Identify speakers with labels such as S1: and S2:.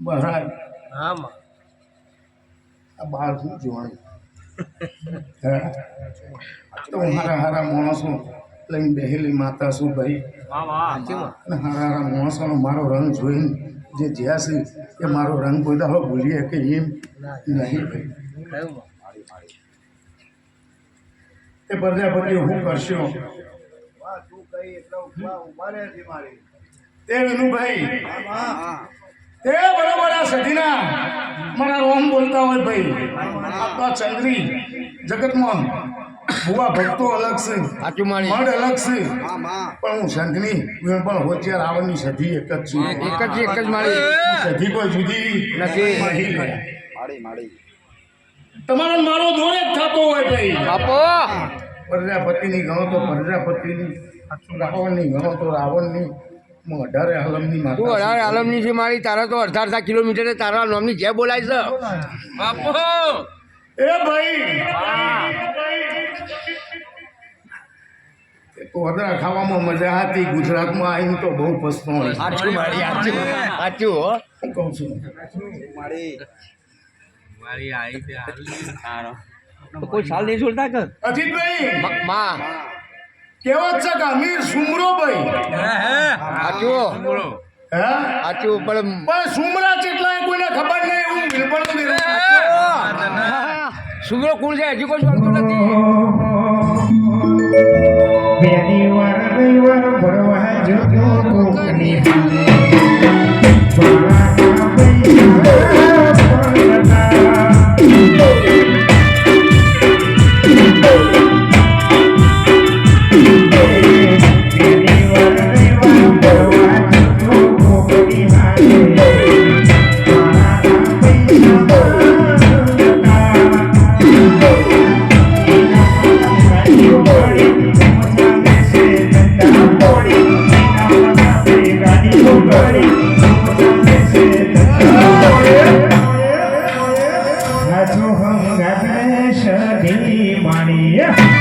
S1: મહારાજ
S2: હા માં
S1: આ બહાર શું જોવાનું? હે? તો હારા હારા માણસો. લઈને બેહેલી માતા શું ભાઈ?
S2: વાહ વાહ સાચી માં
S1: અને હારા હારા માણસોનો મારો રંગ જોઈને જે જ્યાં છે એ મારો રંગ કોઈ દાડો ભૂલીએ કે એમ નહીં ભાઈ. એ પ્રજાપતિ હું કરશો? તે વિનુભાઈ. તે બરોબર આ સધીના મારા રોમ બોલતા હોય ભાઈ. આપણા તો ચંદ્રી જગતમાં ભુવા ભક્તો અલગ છે. મઢ અલગ છે. પણ હું સંતની હું પણ હોશિયાર આવવાની સધી એક જ છું.
S2: એક જ એક જ મારી
S1: સધી કોઈ જુદી
S2: નથી.
S1: તમારો મારો દોર જ થતો હોય ભાઈ.
S2: આપો
S1: પ્રજાપતિની ગણો તો પ્રજાપતિની રાવણની ગણો તો રાવણની. હું અઢારે આલમની
S2: તું
S1: માતા
S2: અઢાર આલમની છે મારી તારા તો અઢાર અડધા કિલોમીટર તારા નામની જે બોલાય છે. બાપો!
S1: એ ભાઈ! એ ખાવામાં મજા હતી ગુજરાતમાં આવીને તો બહુ
S2: સાચું મારી સાચું સાચું હો.
S1: હું કહું છું.
S2: મારી. આવી તે હાલ. કોઈ સાલ નહીં છોડતા કે?
S1: અજીતભાઈ!
S2: માં.
S1: કેવો છે કે અમીર સુમરો ભાઈ
S2: સાચું
S1: હે
S2: સાચું પણ
S1: પણ સુમરા ચેટલા કોઈને ખબર નહીં એવું બિલકુલ
S2: સુમરો કુલ છે હજી કોઈ છોડતું નથી.
S1: બે દિવાર રવિવાર ભરવા જજો કોકની માણીએ